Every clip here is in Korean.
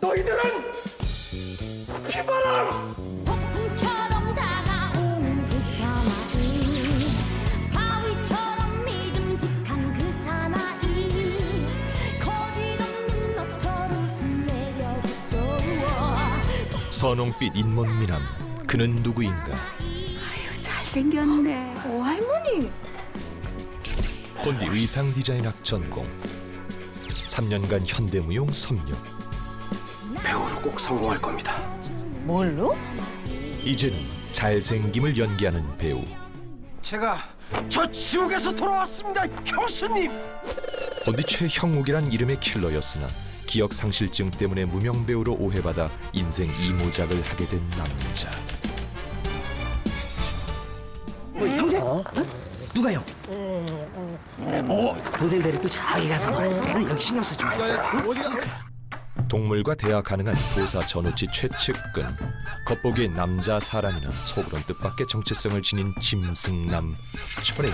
너희들은 피바람! 폭풍처럼 다가오는 그 사나이. 바위처럼 믿음직한 그 사나이. 거짓없는 너털 웃음 매력있어 선홍빛 잇몸 미남 그는 누구인가? 잘생겼네. 오 할머니. 본디 의상 디자인학 전공. 3년간 현대무용 섭렵 배우로 꼭 성공할 겁니다 뭘로? 이제는 잘생김을 연기하는 배우 제가 저 지옥에서 돌아왔습니다 형수님 본디 최형욱이란 이름의 킬러였으나 기억 상실증 때문에 무명 배우로 오해받아 인생 이모작을 하게 된 남자 뭐 형제? 어? 누가요? 어, 동생 데리고 저기 가서 놀아. 응, 여기 신경 쓰지 마. 동물과 대화 가능한 도사 전우치 최측근. 겉보기에 남자 사람이나 속으론 뜻밖의 정체성을 지닌 짐승남. 철회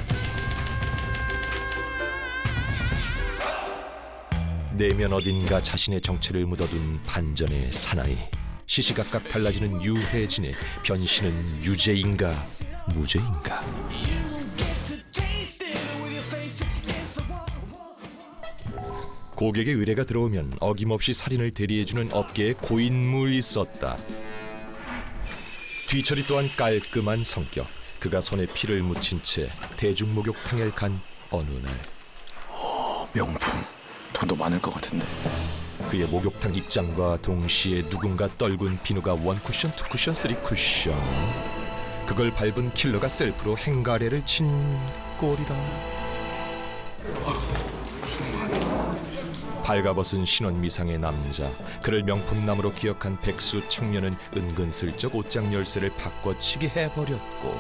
내면 어딘가 자신의 정체를 묻어둔 반전의 사나이. 시시각각 달라지는 유해진의 변신은 유죄인가 무죄인가 고객의 의뢰가 들어오면 어김없이 살인을 대리해주는 업계에 고인물이 있었다. 뒤처리 또한 깔끔한 성격. 그가 손에 피를 묻힌 채 대중 목욕탕에 간 어느 날 명품 돈도 많을 것 같은데 그의 목욕탕 입장과 동시에 누군가 떨군 비누가 원 쿠션, 투 쿠션, 쓰리 쿠션. 그걸 밟은 킬러가 셀프로 행가래를 친 꼴이라. 발가벗은 신원 미상의 남자. 그를 명품남으로 기억한 백수 청년은 은근슬쩍 옷장 열쇠를 바꿔치기 해버렸고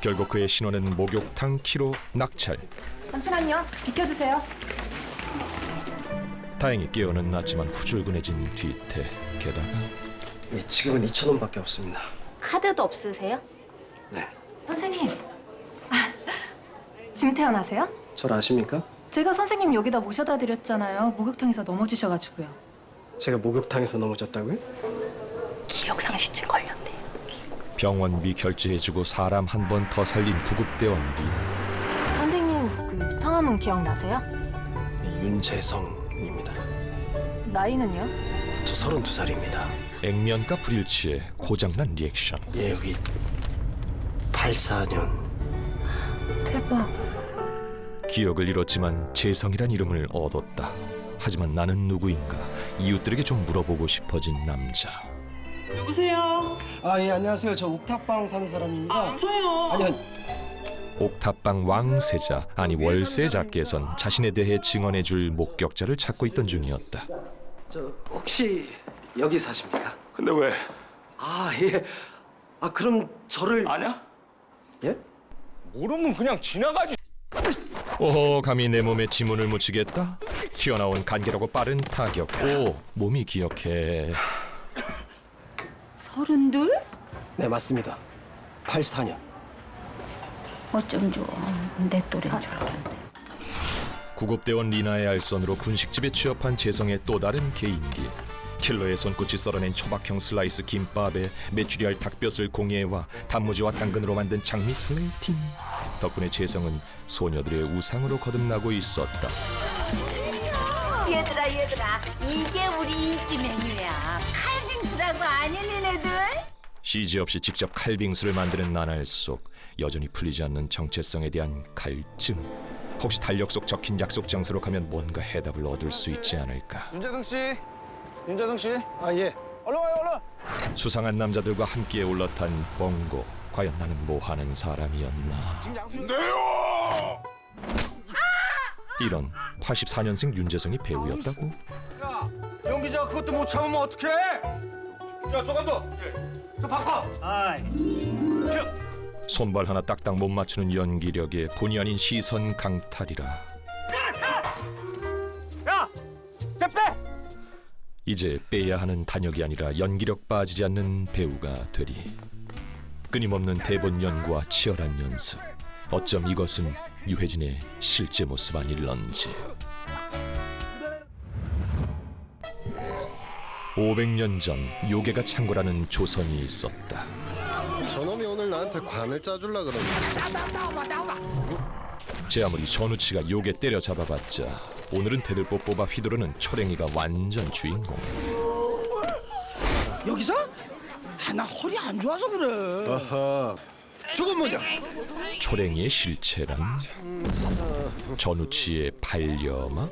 결국 그의 신원은 목욕탕 키로 낙찰. 잠시만요. 비켜주세요. 다행히 깨어는 났지만 후줄근해진 뒤태. 게다가 예, 지금은 2천 원밖에 없습니다. 카드도 없으세요? 네. 선생님. 아, 지금 태어나세요? 절 아십니까? 제가 선생님 여기다 모셔다 드렸잖아요. 목욕탕에서 넘어지셔가지고요. 제가 목욕탕에서 넘어졌다고요? 기억상실증 걸렸대요. 병원비 결제해주고 사람 한 번 더 살린 구급대원 리. 선생님 그 성함은 기억나세요? 네, 윤재성입니다. 나이는요? 저 32살입니다. 액면가 불일치에 고장난 리액션. 예 여기 84년. 대박 기억을 잃었지만 재성이란 이름을 얻었다. 하지만 나는 누구인가? 이웃들에게 좀 물어보고 싶어진 남자. 아예 안녕하세요. 저 옥탑방 사는 사람입니다. 아 저요. 아니 아니 옥탑방 왕세자 아니 월세자께선 자신에 대해 증언해줄 목격자를 찾고 있던 중이었다. 저 혹시 여기 사십니까? 근데 왜? 아 예 아 그럼 저를 아냐? 예? 모르면 그냥 지나가지 오호 감히 내 몸에 지문을 묻히겠다? 튀어나온 간결하고 빠른 타격. 오 몸이 기억해. 서른둘? 네 맞습니다. 84년. 어쩜 좋아. 내 또래인 줄 알았는데. 구급대원 리나의 알선으로 분식집에 취업한 재성의 또 다른 개인기. 킬러의 손끝이 썰어낸 초박형 슬라이스 김밥에 메추리알 닭뼈슬 공예와 단무지와 당근으로 만든 장미 플레이팅 덕분에 재성은 소녀들의 우상으로 거듭나고 있었다. 얘들아 얘들아 이게 우리 인기 메뉴야. 칼빙수라고 아냐 니네들? CG 없이 직접 칼빙수를 만드는 나날 속 여전히 풀리지 않는 정체성에 대한 갈증. 혹시 달력 속 적힌 약속 장소로 가면 뭔가 해답을 얻을 수 있지 않을까? 윤재성 씨, 윤재성 씨, 아 예. 얼른 와요, 얼른. 수상한 남자들과 함께 올라탄 봉고 과연 나는 뭐 하는 사람이었나? 이런 84년생 윤재성이 배우였다고? 연기자 그것도 못 참으면 어떡해? 야, 저 감독, 저 바꿔. 손발 하나 딱딱 못 맞추는 연기력에 본의 아닌 시선 강탈이라. 야, 빼. 이제 빼야 하는 단역이 아니라 연기력 빠지지 않는 배우가 되리 끊임없는 대본 연구와 치열한 연습 어쩜 이것은 유해진의 실제 모습 아닐런지 500년 전 요괴가 창궐하는 조선이 있었다. 저놈이 오늘 나한테 관을 짜줄라 그러네. 제 아무리 전우치가 요괴 때려 잡아봤자 오늘은 대들보 뽑아 휘두르는 초랭이가 완전 주인공. 여기서? 아, 나 허리 안 좋아서 그래. 아하. 저건 뭐냐? 초랭이의 실체란 전우치의 반려마?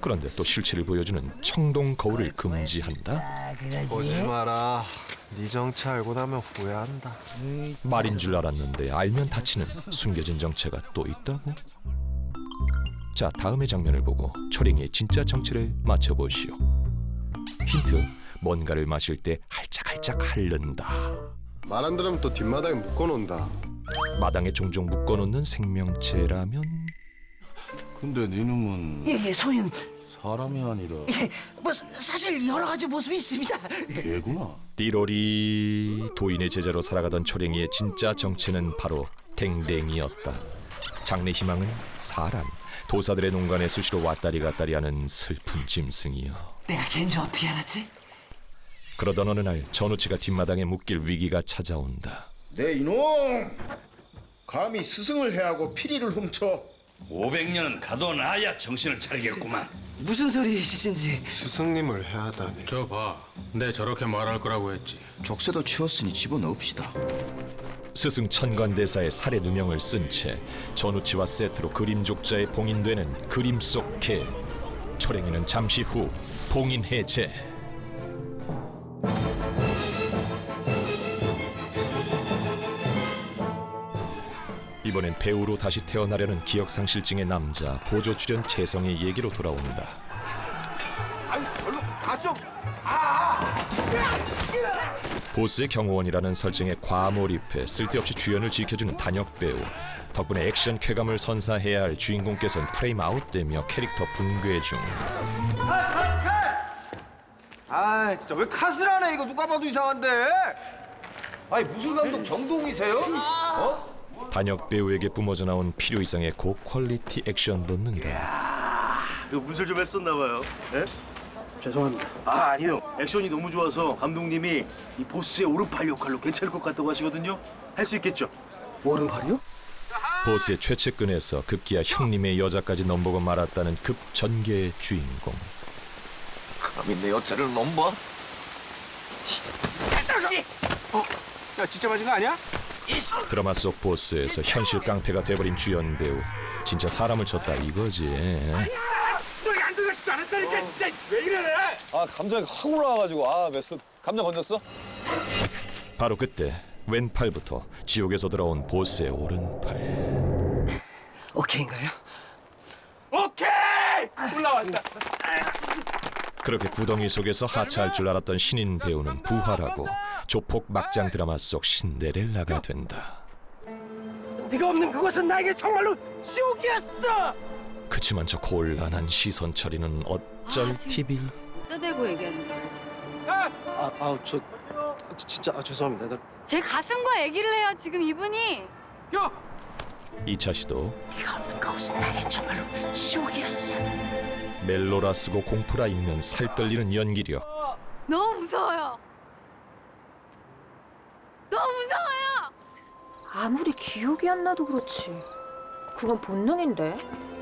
그런데 또 실체를 보여주는 청동 거울을 금지한다. 보지 마라. 네 정체 알고 나면 후회한다. 말인 줄 알았는데 알면 다치는 숨겨진 정체가 또 있다고? 자 다음의 장면을 보고 초랭이의 진짜 정체를 맞춰보시오. 힌트 뭔가를 마실 때 할짝할짝 핥는다. 말 안 들으면 또 뒷마당에 묶어놓는다. 마당에 종종 묶어놓는 생명체라면 근데 네 놈은 예, 예, 소인. 사람이 아니라 예, 뭐 사실 여러 가지 모습이 있습니다. 개구나. 띠로리 도인의 제자로 살아가던 초랭이의 진짜 정체는 바로 댕댕이였다. 장래 희망은 사람. 도사들의 농간에 수시로 왔다리 갔다리 하는 슬픈 짐승이요. 내가 걔인지 어떻게 알았지? 그러던 어느 날 전우치가 뒷마당에 묶일 위기가 찾아온다. 내 이놈! 감히 스승을 해하고 피리를 훔쳐 500년은 가둬놔야 정신을 차리겠구만. 무슨 소리이신지. 스승님을 해야 하다니. 저 봐. 내 저렇게 말할 거라고 했지. 족쇄도 치웠으니 집어넣읍시다 스승 천관대사의 살해 누명을 쓴 채 전우치와 세트로 그림족자에 봉인되는 그림 속 개. 초랭이는 잠시 후 봉인 해제. 이번엔 배우로 다시 태어나려는 기억상실증의 남자 보조 출연 재성의 얘기로 돌아온다. 보스의 경호원이라는 설정에 과몰입해 쓸데없이 주연을 지켜주는 단역 배우 덕분에 액션 쾌감을 선사해야 할 주인공께서는 프레임 아웃되며 캐릭터 붕괴 중 아 진짜 왜 컷을 하네 이거 누가 봐도 이상한데 아니 무슨 감독 정동이세요? 어? 단역 배우에게 뿜어져 나온 필요 이상의 고퀄리티 액션 본능이라 이거 문설 좀 했었나 봐요. 예? 죄송합니다. 아 아니요. 액션이 너무 좋아서 감독님이 이 보스의 오른팔 역할로 괜찮을 것 같다고 하시거든요. 할 수 있겠죠? 오른팔이요? 보스의 최측근에서 급기야 형님의 여자까지 넘보고 말았다는 급전개의 주인공 감히 내 여자를 넘봐? 야 진짜 맞은 거 아니야? 드라마 속 보스에서 현실 깡패가 돼버린 주연 배우 진짜 사람을 쳤다 이거지 너희 앉아가지도 않았다니까 진짜 왜 이래? 아 감정이 확 올라와가지고 아 메스 감정 건졌어? 바로 그때 왼팔부터 지옥에서 돌아온 보스의 오른팔 오케이인가요? 오케이 올라왔다. 그렇게 구덩이 속에서 하차할 줄 알았던 신인 배우는 부활하고 조폭 막장 드라마 속 신데렐라가 된다 네가 없는 그곳은 나에게 정말로 지옥이었어. 그치만 저 곤란한 시선 처리는 어쩔 TV 떠대고 얘기하는 거지. 아, 아우 저 진짜 아, 죄송합니다. 나 제 가슴과 얘기를 해요 지금 이분이. 이차 시도 네가 없는 그곳은 나에겐 정말로 지옥이었어. 멜로라 쓰고 공포라 읽는 살떨리는 연기력 너무 무서워요. 너무 무서워요. 아무리 기억이 안 나도 그렇지. 그건 본능인데.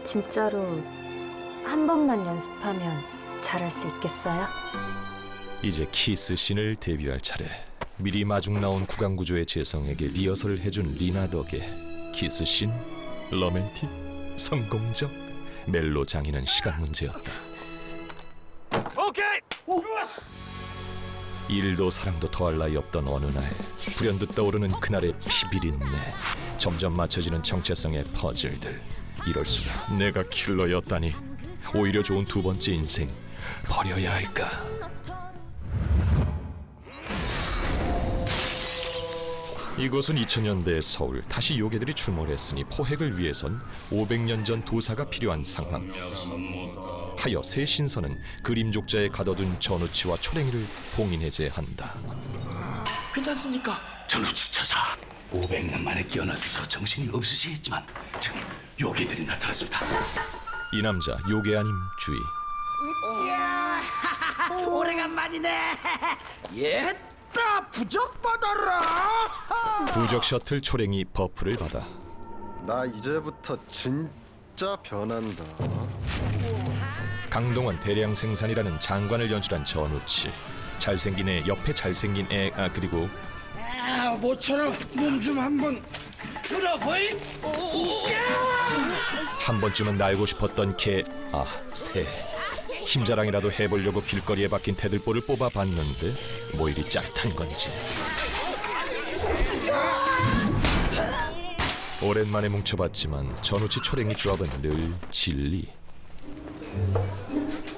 진짜로 한 번만 연습하면 잘할 수 있겠어요? 이제 키스 씬을 데뷔할 차례 미리 마중 나온 구강 구조의 재성에게 리허설을 해준 리나 덕의 키스 씬 로맨틱 성공적 멜로 장인은 시간 문제였다. 오케이. 일도 사랑도 더할 나위 없던 어느 날 불현듯 떠오르는 그날의 피비린내 점점 맞춰지는 정체성의 퍼즐들. 이럴 수가 내가 킬러였다니 오히려 좋은 두 번째 인생 버려야 할까 이곳은 2000년대 서울 다시 요괴들이 출몰했으니 포획을 위해선 500년 전 도사가 필요한 상황 하여 새 신선은 그림족자에 가둬둔 전우치와 초랭이를 봉인해제한다 괜찮습니까? 전우치 처사 500년 만에 깨어나서 정신이 없으시겠지만 지금 요괴들이 나타났습니다. 이 남자 요괴 아님 주의 오래가 오랜만이네. 얘따 부적 받아라. 부적 셔틀 초랭이 버프를 받아 나 이제부터 진짜 변한다. 강동원 대량 생산이라는 장관을 연출한 전우치 잘생긴 애 옆에 잘생긴 애 아, 그리고 아, 모처럼 몸 좀 한번 풀어보이. 한 번쯤은 날고 싶었던 개, 아, 새. 힘자랑이라도 해보려고 길거리에 박힌 테들보를 뽑아봤는데 뭐 이리 짜릿한 건지. 오랜만에 뭉쳐봤지만 전우치 초랭이 조합은 늘 진리.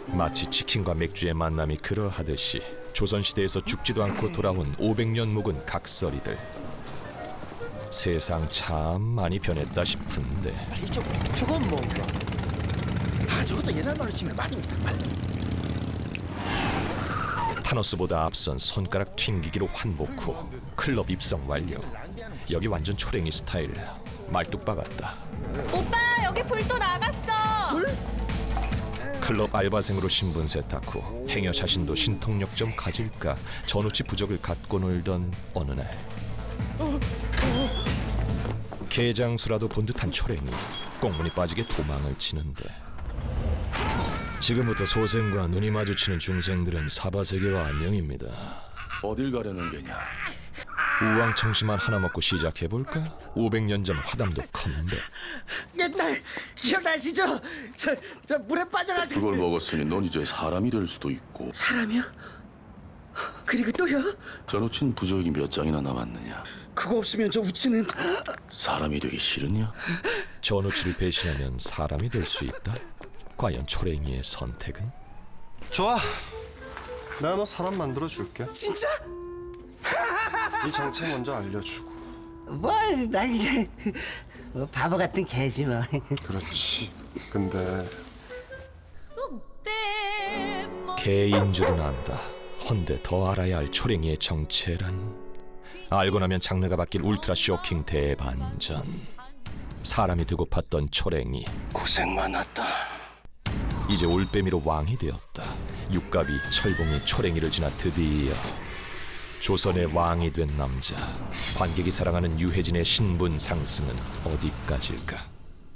마치 치킨과 맥주의 만남이 그러하듯이 조선시대에서 죽지도 않고 돌아온 500년 묵은 각설이들. 세상 참 많이 변했다 싶은데 이쪽 저건 뭔가? 아, 저것도 옛날 말로 치면 말입니다. 말. 타노스보다 앞선 손가락 튕기기로 환복 후 클럽 입성 완료. 여기 완전 초랭이 스타일. 말뚝박 같다. 오빠 여기 불 또 나갔어. 클럽 알바생으로 신분 세탁 후 행여 자신도 신통력 좀 가질까 전우치 부적을 갖고 놀던 어느 날 개장수라도 본 듯한 초랭이 꽁무니 빠지게 도망을 치는데 지금부터 소생과 눈이 마주치는 중생들은 사바세계와 안녕입니다 어딜 가려는 게냐? 우왕청심만 하나 먹고 시작해볼까? 500년 전 화담도 컴백 옛날 기억나시죠? 저, 저 물에 빠져가지고 그걸 먹었으니 넌 이제 사람이 될 수도 있고 사람이요? 그리고 또요? 전우친 부적이 몇 장이나 남았느냐? 그거 없으면 저 우치는 사람이 되기 싫으냐? 전우치를 배신하면 사람이 될 수 있다? 과연 초랭이의 선택은? 좋아. 내가 너 사람 만들어 줄게. 진짜? 네 정체 먼저 알려주고. 뭐나 이제 뭐 바보 같은 개지 뭐. 그렇지. 근데 개인 줄은 안다. 헌데 더 알아야 할 초랭이의 정체란 알고 나면 장르가 바뀐 울트라 쇼킹 대반전. 사람이 되고 팠던 초랭이 고생 많았다. 이제 올빼미로 왕이 되었다. 육갑이 철봉이 초랭이를 지나 드디어 조선의 왕이 된 남자. 관객이 사랑하는 유해진의 신분 상승은 어디까지일까?